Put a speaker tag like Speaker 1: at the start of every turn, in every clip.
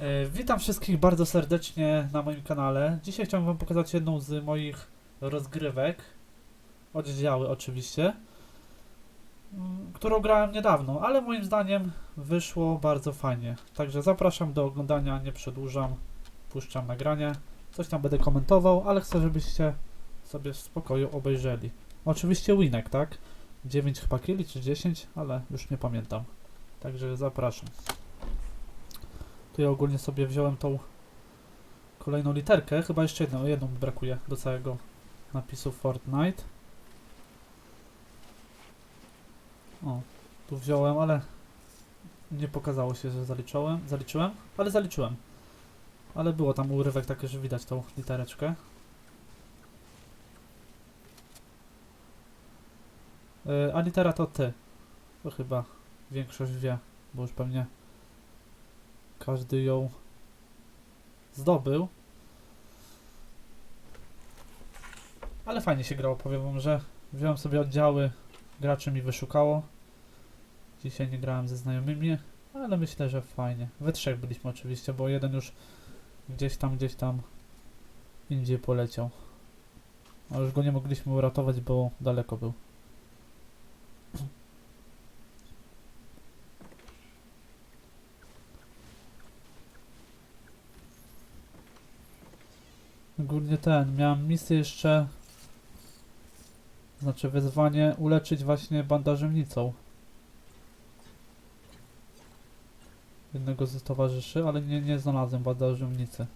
Speaker 1: E, Witam wszystkich bardzo serdecznie na moim kanale. Dzisiaj chciałem wam pokazać jedną z moich rozgrywek. Oddziały oczywiście. mm, Którą grałem niedawno, ale moim zdaniem wyszło bardzo fajnie. Także zapraszam do oglądania, nie przedłużam. Puszczam nagranie. Coś tam będę komentował, ale chcę, żebyście sobie w spokoju obejrzeli. Oczywiście winek, tak? 9 chyba kili czy 10, ale już nie pamiętam. Także zapraszam. Tu ja ogólnie sobie wziąłem tą kolejną literkę. Chyba jeszcze jedną, jedną mi brakuje do całego napisu Fortnite. O, tu wziąłem, ale nie pokazało się, że zaliczyłem, zaliczyłem, ale zaliczyłem. Ale było tam urywek taki, że widać tą litereczkę. Yy, a litera to ty. To chyba większość wie, bo już pewnie każdy ją zdobył. Ale fajnie się grało, powiem wam, że wziąłem sobie oddziały, graczy mi wyszukało. Dzisiaj nie grałem ze znajomymi, ale myślę, że fajnie. We trzech byliśmy oczywiście, bo jeden już gdzieś tam, gdzieś tam indziej poleciał. A już go nie mogliśmy uratować, bo daleko był. Ogólnie ten, miałem misję jeszcze, znaczy wyzwanie uleczyć właśnie bandażownicą. Jednego z towarzyszy, ale nie, nie znalazłem bandażownicy.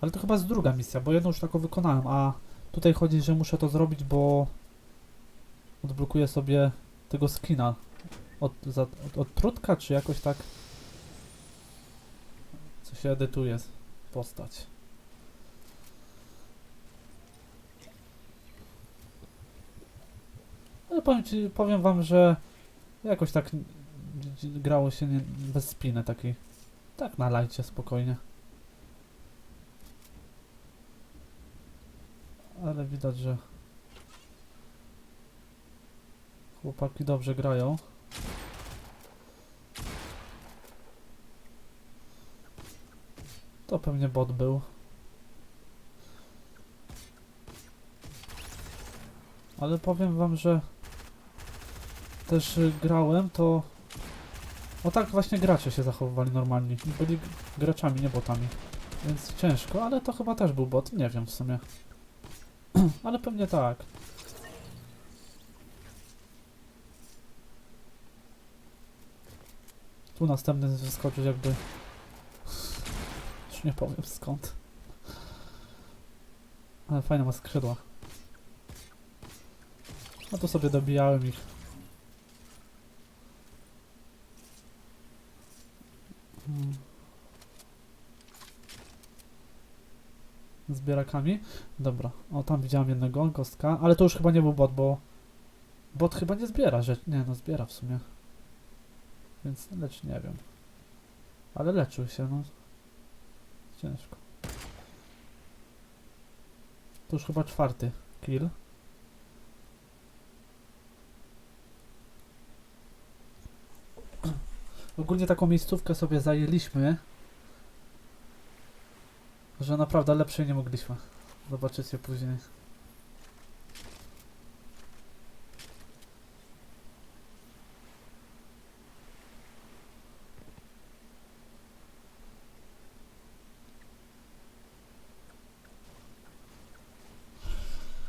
Speaker 1: Ale to chyba jest druga misja, bo jedną już taką wykonałem, a tutaj chodzi, że muszę to zrobić, bo odblokuję sobie tego skina od, za, od, od trutka, czy jakoś tak co się edytuje postać. Powiem, ci, powiem wam, że jakoś tak grało się nie, bez spiny takiej. Tak na lajcie spokojnie. Ale widać, że chłopaki dobrze grają. To pewnie bot był. Ale powiem wam, że też y, grałem, to o tak właśnie gracze się zachowywali normalnie. Byli graczami, nie botami. Więc ciężko, ale to chyba też był bot, nie wiem w sumie. ale pewnie tak. Tu następny wyskoczył jakby... Już nie powiem skąd. Ale fajne ma skrzydła. No to sobie dobijałem ich. Mm. Zbierakami? Dobra. O, tam widziałem jednego, kostka. Ale to już chyba nie był bot, bo... Bot chyba nie zbiera, że... Nie, no zbiera w sumie. Więc lecz nie wiem. Ale leczył się, no. Ciężko. To już chyba czwarty kill. Ogólnie taką miejscówkę sobie zajęliśmy, że naprawdę lepszej nie mogliśmy. Zobaczycie później.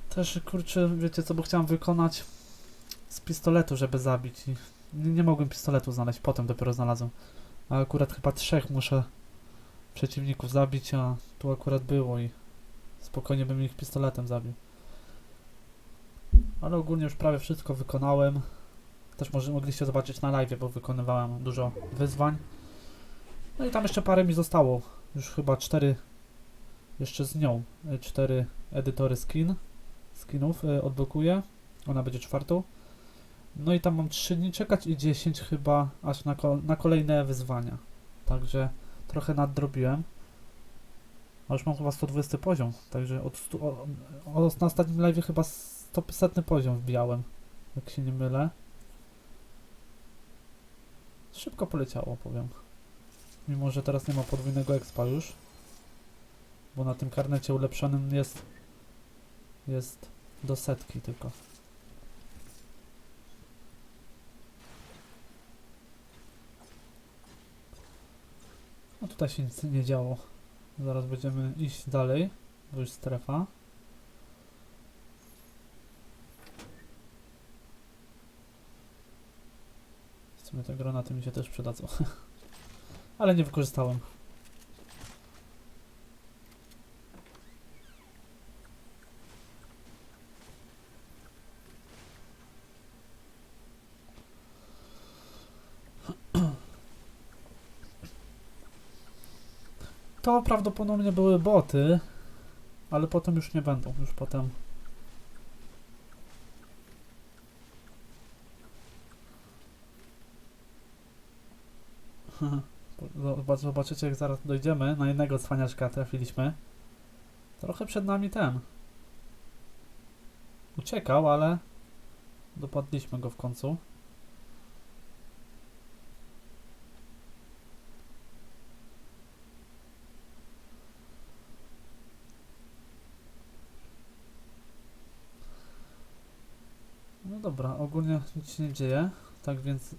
Speaker 1: Też kurczę, wiecie co, bo chciałem wykonać z pistoletu, żeby zabić i nie, nie mogłem pistoletu znaleźć, potem dopiero znalazłem. A akurat chyba trzech muszę przeciwników zabić, a tu akurat było i spokojnie bym ich pistoletem zabił. Ale ogólnie już prawie wszystko wykonałem. Też może mogliście zobaczyć na live, bo wykonywałem dużo wyzwań. No i tam jeszcze parę mi zostało. Już chyba cztery, jeszcze z nią, y, cztery edytory skin, skinów y, odblokuję. Ona będzie czwartą. No i tam mam 3 dni czekać i 10 chyba aż na, na kolejne wyzwania. Także trochę nadrobiłem. A już mam chyba 120 poziom, także od, stu, o, o, na ostatnim live chyba 100 setny poziom wbijałem, jak się nie mylę. Szybko poleciało, powiem. Mimo, że teraz nie ma podwójnego expa już. Bo na tym karnecie ulepszonym jest jest do setki tylko. No tutaj się nic nie działo. Zaraz będziemy iść dalej, bo już strefa. W sumie te granaty mi się też przydadzą. Ale nie wykorzystałem. To prawdopodobnie były boty, ale potem już nie będą. Już potem. Zobacz, zobaczycie, jak zaraz dojdziemy. Na jednego cwaniaczka trafiliśmy. Trochę przed nami ten. Uciekał, ale dopadliśmy go w końcu. No dobra, ogólnie nic się nie dzieje, tak więc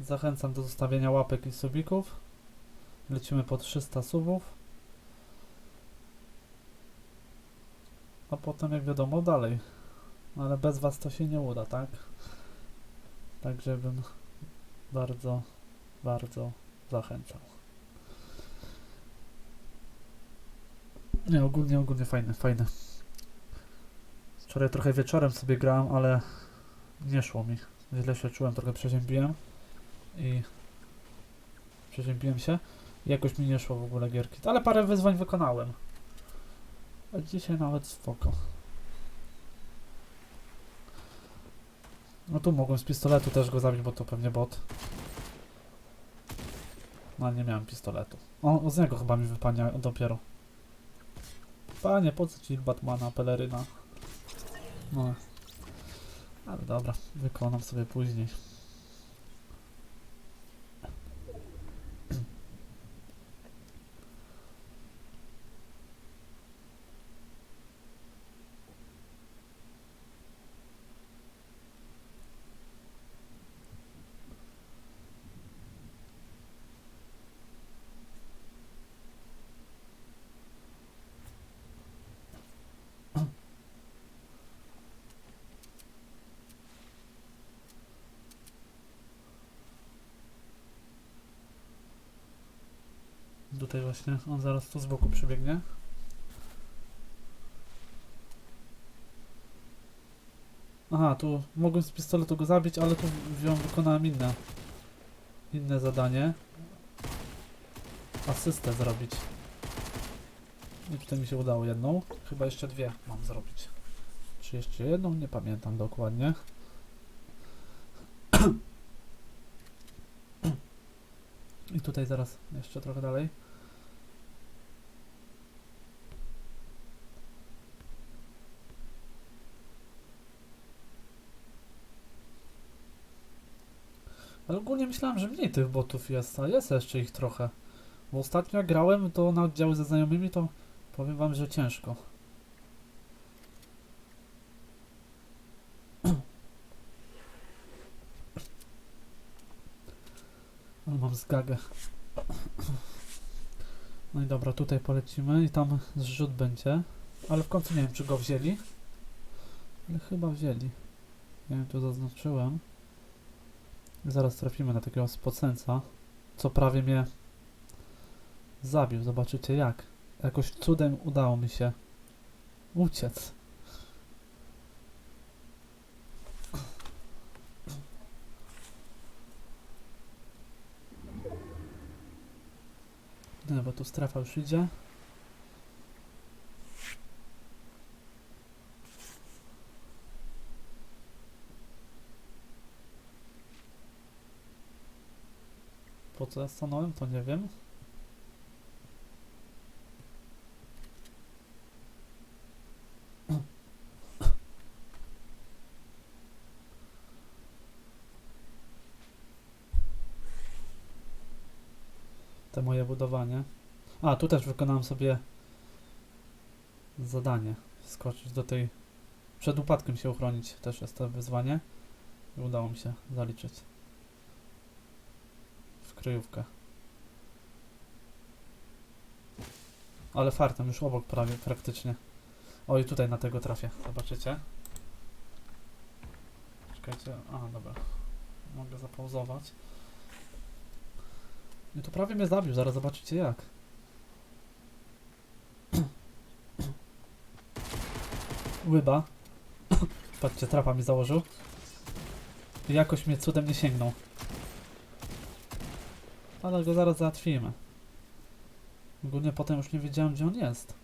Speaker 1: zachęcam do zostawienia łapek i subików. Lecimy po 300 subów. A potem, jak wiadomo, dalej. Ale bez was to się nie uda, tak? Także bym bardzo, bardzo zachęcał. Nie, ogólnie, ogólnie fajne, fajne. Wczoraj trochę wieczorem sobie grałem, ale nie szło mi. Źle się czułem, trochę przeziębiłem i przeziębiłem się i jakoś mi nie szło w ogóle gierki. Ale parę wyzwań wykonałem. A dzisiaj nawet spoko. No tu mogłem z pistoletu też go zabić, bo to pewnie bot. No nie miałem pistoletu. O, z niego chyba mi wypania dopiero. Panie, po co ci Batmana, peleryna? No. Ale dobra, wykonam sobie później. Tutaj właśnie, on zaraz tu z boku przybiegnie. Aha, tu mogłem z pistoletu go zabić, ale tu wykonałem inne, inne zadanie. Asystę zrobić. I tutaj mi się udało jedną. Chyba jeszcze dwie mam zrobić. Czy jeszcze jedną? Nie pamiętam dokładnie. I tutaj zaraz jeszcze trochę dalej. Ale ogólnie myślałem, że mniej tych botów jest, a jest jeszcze ich trochę. Bo ostatnio jak grałem to na oddziały ze znajomymi, to powiem wam, że ciężko. Ale mam zgagę. No i dobra, tutaj polecimy i tam zrzut będzie. Ale w końcu nie wiem, czy go wzięli. Ale chyba wzięli. Nie wiem, tu zaznaczyłem. Zaraz trafimy na takiego spocenca, co prawie mnie zabił. Zobaczycie jak. Jakoś cudem udało mi się uciec. Nie, bo tu strefa już idzie. Po co ja stanąłem, to nie wiem. Te moje budowanie. A, tu też wykonałem sobie zadanie. Skoczyć do tej... Przed upadkiem się uchronić też jest to wyzwanie. I udało mi się zaliczyć. Kryjówkę. Ale fartem już obok prawie, praktycznie. O i tutaj na tego trafię, zobaczycie. Czekajcie, a dobra. Mogę zapauzować. I to prawie mnie zabił, zaraz zobaczycie jak. Łyba. Patrzcie, trapa mi założył. I jakoś mnie cudem nie sięgnął. Ale go zaraz załatwimy. Ogólnie potem już nie wiedziałem gdzie on jest.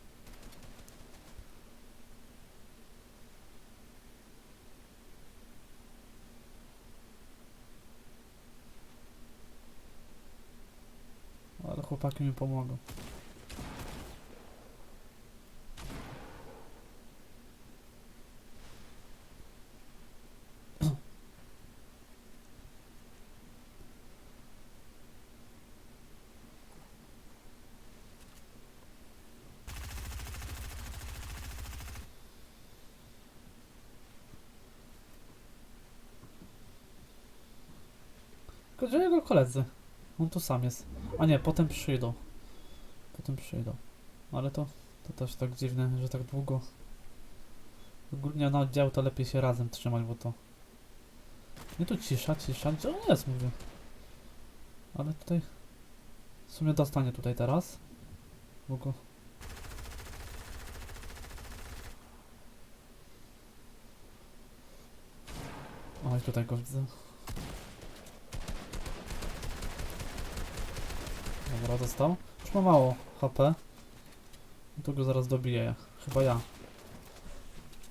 Speaker 1: Ale chłopaki mi pomogą. Tylko gdzie jego koledzy? On tu sam jest. A nie, potem przyjdą. Potem przyjdą. Ale to, to też tak dziwne, że tak długo. Ogólnie na oddział to lepiej się razem trzymać, bo to... Nie tu cisza, cisza. Gdzie on jest, mówię? Ale tutaj... W sumie dostanie tutaj teraz. Bo go... Tutaj go widzę. Dobra, dostał. Już ma mało HP. To go zaraz dobiję. Chyba ja.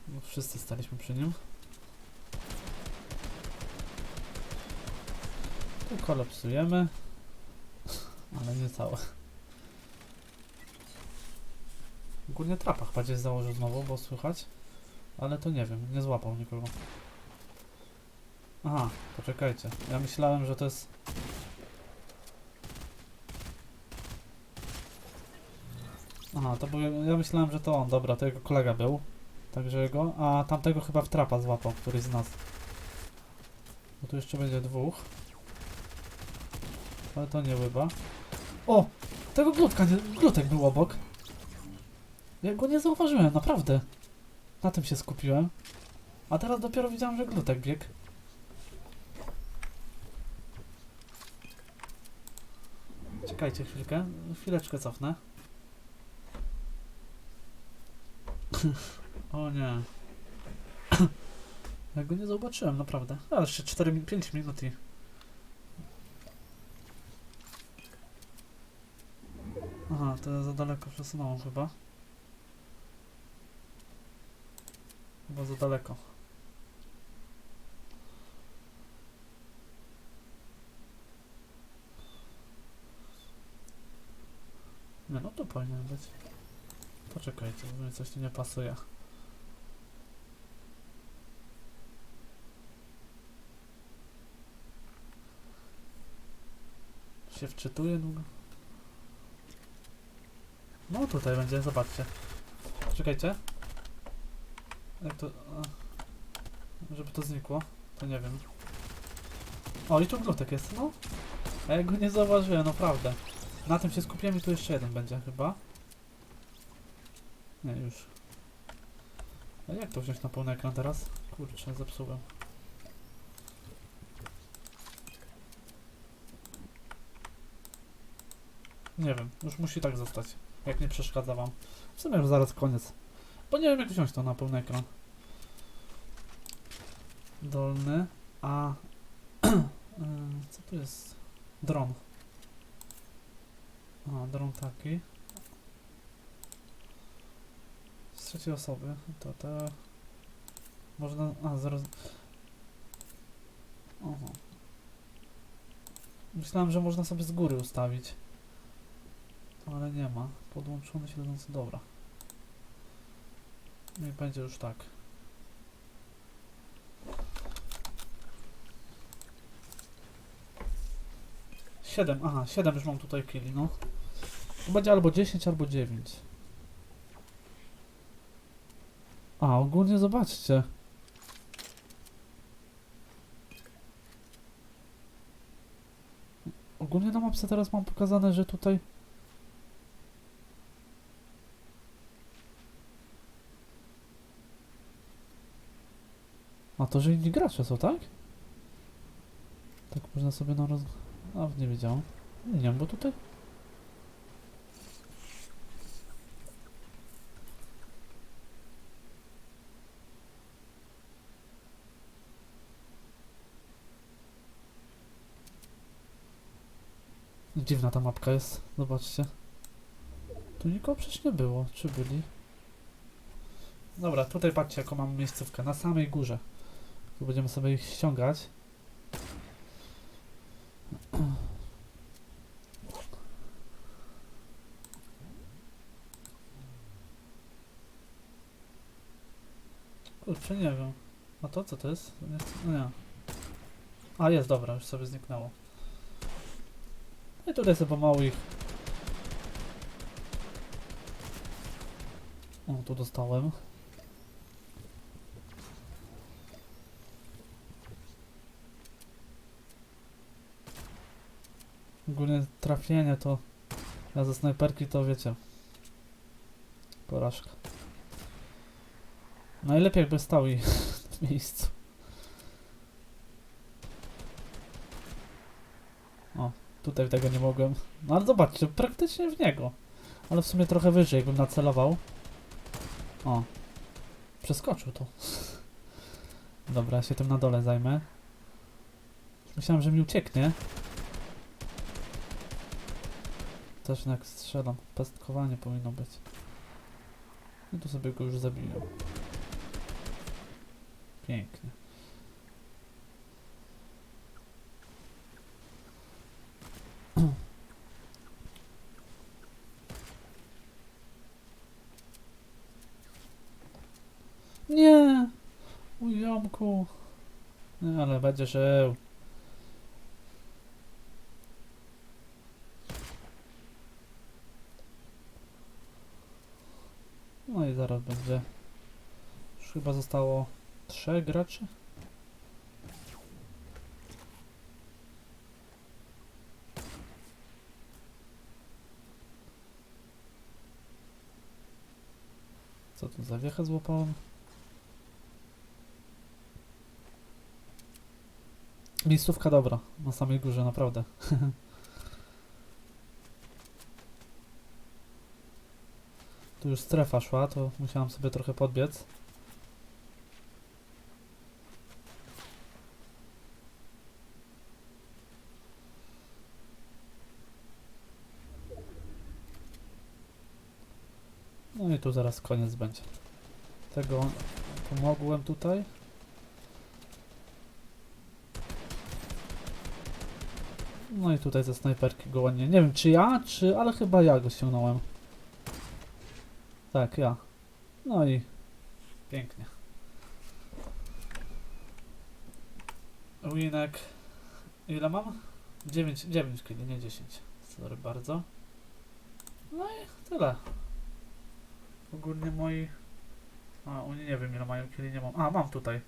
Speaker 1: Bo wszyscy staliśmy przy nim. Tu kolapsujemy. Ale nie całe. Ogólnie trapa chyba gdzieś założył znowu, bo słychać. Ale to nie wiem, nie złapał nikogo. Aha, poczekajcie. Ja myślałem, że to jest Aha, to był, ja myślałem, że to on, dobra, to jego kolega był. Także jego, a tamtego chyba w trapa złapał, któryś z nas. Bo tu jeszcze będzie dwóch. Ale to nie łyba. O! Tego glutka, glutek był obok. Ja go nie zauważyłem, naprawdę. Na tym się skupiłem. A teraz dopiero widziałem, że glutek biegł. Czekajcie chwilkę, chwileczkę cofnę. O nie. Ja go nie zobaczyłem, naprawdę. Ale jeszcze 4, mi- 5 minut i... Aha, to ja za daleko przesunąłem chyba. Chyba za daleko. Nie, no to powinien być. Poczekajcie, bo mi coś tu nie pasuje. Się wczytuje długo. No tutaj będzie, zobaczcie. Czekajcie. Jak to... Żeby to znikło, to nie wiem. O, i tu glutek jest, no. A ja go nie zauważyłem, naprawdę. Na tym się skupiłem i tu jeszcze jeden będzie chyba. Nie, już. A jak to wziąć na pełny ekran teraz? Kurczę, zepsułem. Nie wiem, już musi tak zostać. Jak nie przeszkadza wam. W sumie już zaraz koniec. Bo nie wiem jak wziąć to na pełny ekran. Dolny, a... Co tu jest? Dron. A, dron taki. Z trzeciej osoby. To te... Można... A, zaraz... Oho. Myślałem, że można sobie z góry ustawić. Ale nie ma. Podłączony śledzący. Dobra. No i będzie już tak. 7, aha, 7 już mam tutaj killi, no. To będzie albo 10, albo 9. A, ogólnie zobaczcie. Ogólnie na mapce teraz mam pokazane, że tutaj... A to, że inni gracze są, tak? Tak można sobie na roz... Nawet nie wiedziałem. Nie wiem, bo tutaj... Dziwna ta mapka jest, zobaczcie. Tu nikogo przecież nie było, czy byli? Dobra, tutaj patrzcie jaką mam miejscówkę, na samej górze. Tu będziemy sobie ich ściągać. Kurczę, nie wiem. A to co to jest? No nie. A jest, dobra, już sobie zniknęło. No i tutaj sobie pomału ich. O, tu dostałem. Ogólnie trafienie to... Ja ze snajperki to wiecie. Porażka. Najlepiej jakby stał i w miejscu. O, tutaj tego nie mogłem. No ale zobaczcie, praktycznie w niego. Ale w sumie trochę wyżej, jakbym nacelował. O. Przeskoczył to. Dobra, się tym na dole zajmę. Myślałem, że mi ucieknie. Też jednak strzelam. Pestkowanie powinno być. I tu sobie go już zabiję. Pięknie. Nie! Ujomku. Nie, ale będzie żył. No i zaraz będzie. Już chyba zostało trzech graczy. Co tu za wiechę złapałem? Miejscówka dobra, na samej górze, naprawdę. tu już strefa szła, to musiałam sobie trochę podbiec. No i tu zaraz koniec będzie. Tego pomogłem tutaj. No i tutaj ze snajperki go ładnie. Nie wiem czy ja, czy... ale chyba ja go ściągnąłem. Tak, ja. No i pięknie. Winek. Ile mam? 9, 9 kili, nie 10. Sorry bardzo. No i tyle. Ogólnie moi... A, oni nie wiem ile mają kili, nie mam. A, mam tutaj.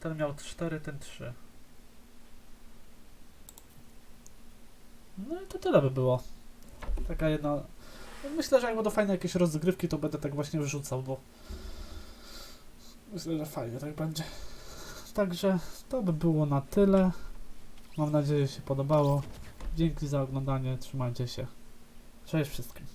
Speaker 1: Ten miał 4, ten 3. No i to tyle by było. Taka jedna... Myślę, że jak będą fajne jakieś rozgrywki, to będę tak właśnie wrzucał, bo... Myślę, że fajnie tak będzie. Także to by było na tyle. Mam nadzieję, że się podobało. Dzięki za oglądanie, trzymajcie się. Cześć wszystkim.